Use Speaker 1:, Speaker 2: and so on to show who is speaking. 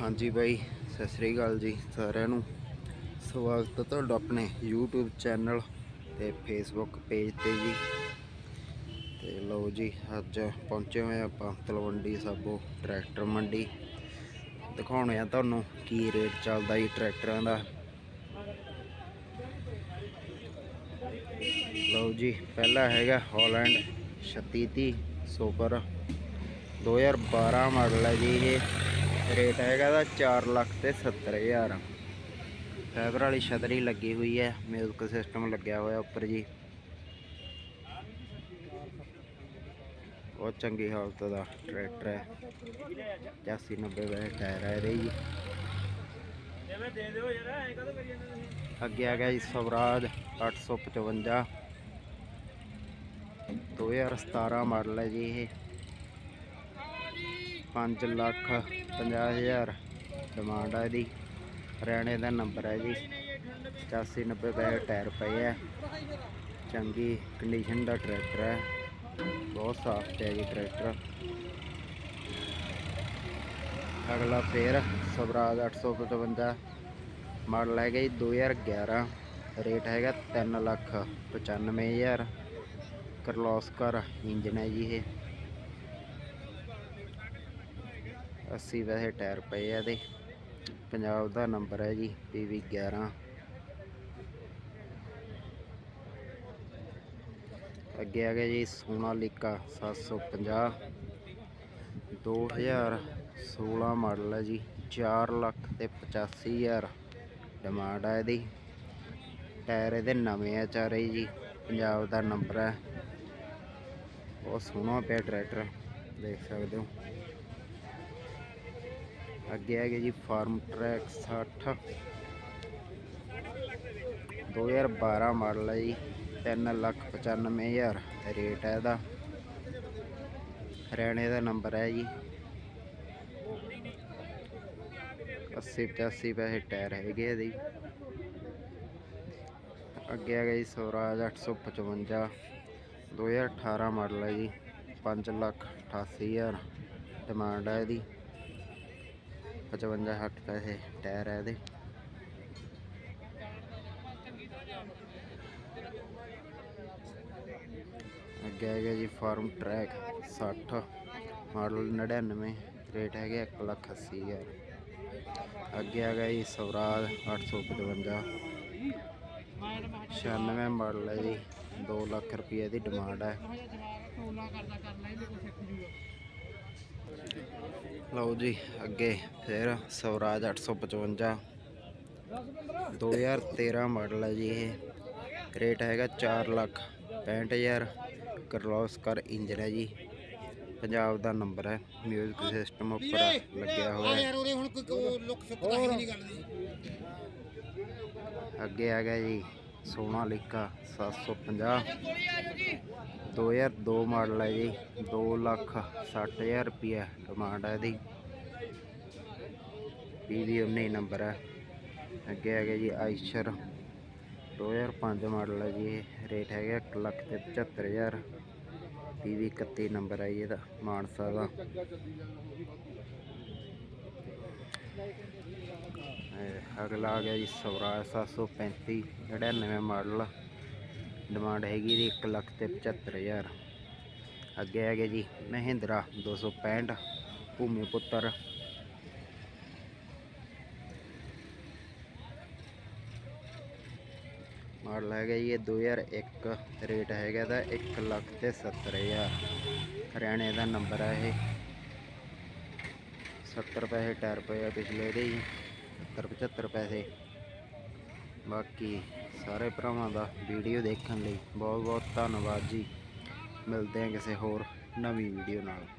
Speaker 1: ਹਾਂਜੀ ਬਾਈ, ਸਤਿ ਸ੍ਰੀ ਅਕਾਲ ਜੀ ਸਾਰਿਆਂ ਨੂੰ। ਸਵਾਗਤ ਹੈ ਤੁਹਾਡਾ ਆਪਣੇ YouTube ਚੈਨਲ ਤੇ Facebook ਪੇਜ ਤੇ ਜੀ। ਤੇ ਲਓ ਜੀ, ਅੱਜ ਪਹੁੰਚੇ ਹੋਏ ਆਪਾਂ ਤਲਵੰਡੀ ਸਾਬੋ ਟਰੈਕਟਰ ਮੰਡੀ। ਦਿਖਾਉਣੇ ਆ ਤੁਹਾਨੂੰ ਕੀ ਰੇਟ ਚੱਲਦਾ ਜੀ ਟਰੈਕਟਰਾਂ ਦਾ। ਲਓ ਜੀ, ਪਹਿਲਾ ਹੈਗਾ ਹਾਲੈਂਡ 3630 ਸੁਪਰ 2012 ਮਾਡਲ ਹੈ ਜੀ ਇਹ। ਰੇਟ ਹੈਗਾ ਦਾ 4 ਲੱਖ ਤੇ 70000 ਫਾਈਬਰ ਵਾਲੀ ਛਤਰੀ ਲੱਗੀ ਹੋਈ ਹੈ ਮਿਊਜ਼ਿਕ ਸਿਸਟਮ ਲੱਗਿਆ ਹੋਇਆ ਉੱਪਰ ਜੀ। ਬਹੁਤ ਚੰਗੀ ਹਾਲਤ ਦਾ ਟਰੈਕਟਰ ਹੈ। 85 90 ਵੇ ਟਾਇਰ ਹੈ ਇਹਦੇ ਜੀ। ਅੱਗੇ ਆ ਗਿਆ ਜੀ ਸਵਰਾਜ 855 2017 ਮਾਡਲ ਹੈ ਜੀ ਇਹ। 5 ਲੱਖ 50 ਹਜ਼ਾਰ। ਡਿਮਾਂਡ ਹੈ ਇਹਦੀ। ਹਰਿਆਣੇ ਦਾ ਨੰਬਰ ਹੈ ਜੀ 85 90 ਪੈਸੇ ਟਾਇਰ ਪਏ ਹੈ ਚੰਗੀ ਕੰਡੀਸ਼ਨ ਦਾ ਟਰੈਕਟਰ ਹੈ ਬਹੁਤ ਸਾਫ਼ ਹੈ ਜੀ ਟਰੈਕਟਰ ਅਗਲਾ ਫੇਰ ਸਵਰਾਜ 855 ਮਾਡਲ ਹੈਗਾ ਜੀ 2011 ਰੇਟ ਹੈਗਾ 3 ਲੱਖ 95 ਹਜ਼ਾਰ। ਕਰਲੋਸਕਰ ਇੰਜਨ ਹੈ ਜੀ ਇਹ। 80 ਵੈਸੇ ਟਾਇਰ ਪਏ ਆ ਇਹਦੇ। ਪੰਜਾਬ ਦਾ ਨੰਬਰ ਹੈ ਜੀ, ਪੀਵੀ 11 ਅੱਗੇ ਆ ਗਿਆ ਜੀ, ਸੋਨਾਲੀਕਾ 750 2016 ਮਾਡਲ ਹੈ ਜੀ 4 ਲੱਖ ਤੇ 85 ਹਜ਼ਾਰ ਡਿਮਾਂਡ ਹੈ ਇਹਦੀ। ਟਾਇਰ ਇਹਦੇ ਨਵੇਂ ਆ ਚਾਰੇ ਜੀ, ਪੰਜਾਬ ਦਾ ਨੰਬਰ ਹੈ। ਬਹੁਤ ਸੋਹਣਾ ਪਿਆ ਟਰੈਕਟਰ, ਦੇਖ ਸਕਦੇ ਹੋ। ਅੱਗੇ ਹੈਗੇ ਜੀ ਫਾਰਮ ਟਰੈਕ 60 2012 ਮਾਡਲ ਹੈ ਜੀ 3 ਲੱਖ 95 ਹਜ਼ਾਰ ਰੇਟ ਹੈ ਇਹਦਾ। ਹਰਿਆਣੇ ਦਾ ਨੰਬਰ ਹੈ ਜੀ। 80 85 ਪੈਸੇ ਟਾਇਰ ਹੈਗੇ ਇਹਦੇ ਅੱਗੇ ਹੈਗਾ ਜੀ ਸਵਰਾਜ 855 2018 ਮਾਡਲ ਹੈ ਜੀ 5 ਲੱਖ 88 ਹਜ਼ਾਰ ਡਿਮਾਂਡ ਹੈ ਇਹਦੀ। 55 60 ਪੈਸੇ ਟਾਇਰ ਹੈ ਇਹਦੇ। ਅੱਗੇ ਹੈਗਾ ਜੀ ਫਾਰਮ ਟਰੈਕ 60 ਮਾਡਲ 99 ਰੇਟ ਹੈਗੇ 1 ਲੱਖ 80 ਹਜ਼ਾਰ। ਅੱਗੇ ਹੈਗਾ ਜੀ ਸਵਰਾਜ 855 96 ਮਾਡਲ ਹੈ ਜੀ 2 ਲੱਖ ਰੁਪਏ ਦੀ ਡਿਮਾਂਡ ਹੈ। ਲਓ ਜੀ ਅੱਗੇ ਫਿਰ ਸਵਰਾਜ 855 2013 ਮਾਡਲ ਹੈ ਜੀ ਇਹ। ਰੇਟ ਹੈਗਾ 4 ਲੱਖ 65000 ਕਰਲੋਸਕਰ ਇੰਜਨ ਹੈ ਜੀ। ਪੰਜਾਬ ਦਾ ਨੰਬਰ ਹੈ। ਮਿਊਜ਼ਿਕ ਸਿਸਟਮ ਉੱਪਰ ਲੱਗਿਆ ਹੋਇਆ ਹੈ।
Speaker 2: ਯਾਰ ਉਹਦੇ ਹੁਣ ਕੋਈ ਲੁੱਕ ਸੁੱਕ ਤਾਂ ਹੀ ਨਹੀਂ ਗੱਲ ਦੀ।
Speaker 1: ਅੱਗੇ ਆ ਗਿਆ ਜੀ। ਸੋਨਾਲੀਕਾ 750 2002 ਮਾਡਲ ਹੈ ਜੀ 2 ਲੱਖ 60000 ਰੁਪਏ ਡਿਮਾਂਡ ਹੈ ਇਹਦੀ। ਪੀਵੀ 19 ਨੰਬਰ ਹੈ। ਅੱਗੇ ਆ ਗਿਆ ਜੀ ਆਈਸ਼ਰ 2005 ਮਾਡਲ ਹੈ ਜੀ ਰੇਟ ਹੈਗਾ 1 ਲੱਖ ਤੇ 75000 ਪੀਵੀ 31 ਨੰਬਰ ਹੈ ਜੀ ਇਹਦਾ, ਮਾਨਸਾ ਦਾ। ਅਗਲਾ ਆ ਗਿਆ ਜੀ ਸਵਰਾਜ 735 99 ਮਾਡਲ ਡਿਮਾਂਡ ਹੈਗੀ ਜੀ 1 ਲੱਖ ਤੇ 75000 ਅੱਗੇ ਹੈਗੇ ਜੀ ਮਹਿੰਦਰਾ 265 ਭੂਮੀ ਪੁੱਤਰ। ਮਾਡਲ ਹੈਗਾ ਜੀ ਇਹ 2001 ਰੇਟ ਹੈਗਾ ਦਾ 1 ਲੱਖ ਤੇ 70000 ਹਰਿਆਣੇ ਦਾ ਨੰਬਰ ਹੈ ਇਹ। 70 ਪੈਸੇ ਟਾਇਰ ਪਏ ਆ ਪਿਛਲੇ ਦੇ ਜੀ। 70 75 ਪੈਸੇ। ਬਾਕੀ ਸਾਰੇ ਭਰਾਵਾਂ ਦਾ ਵੀਡੀਓ ਦੇਖਣ ਲਈ ਬਹੁਤ ਬਹੁਤ ਧੰਨਵਾਦ ਜੀ। ਮਿਲਦੇ ਹਾਂ ਕਿਸੇ ਹੋਰ ਨਵੀਂ ਵੀਡੀਓ ਨਾਲ।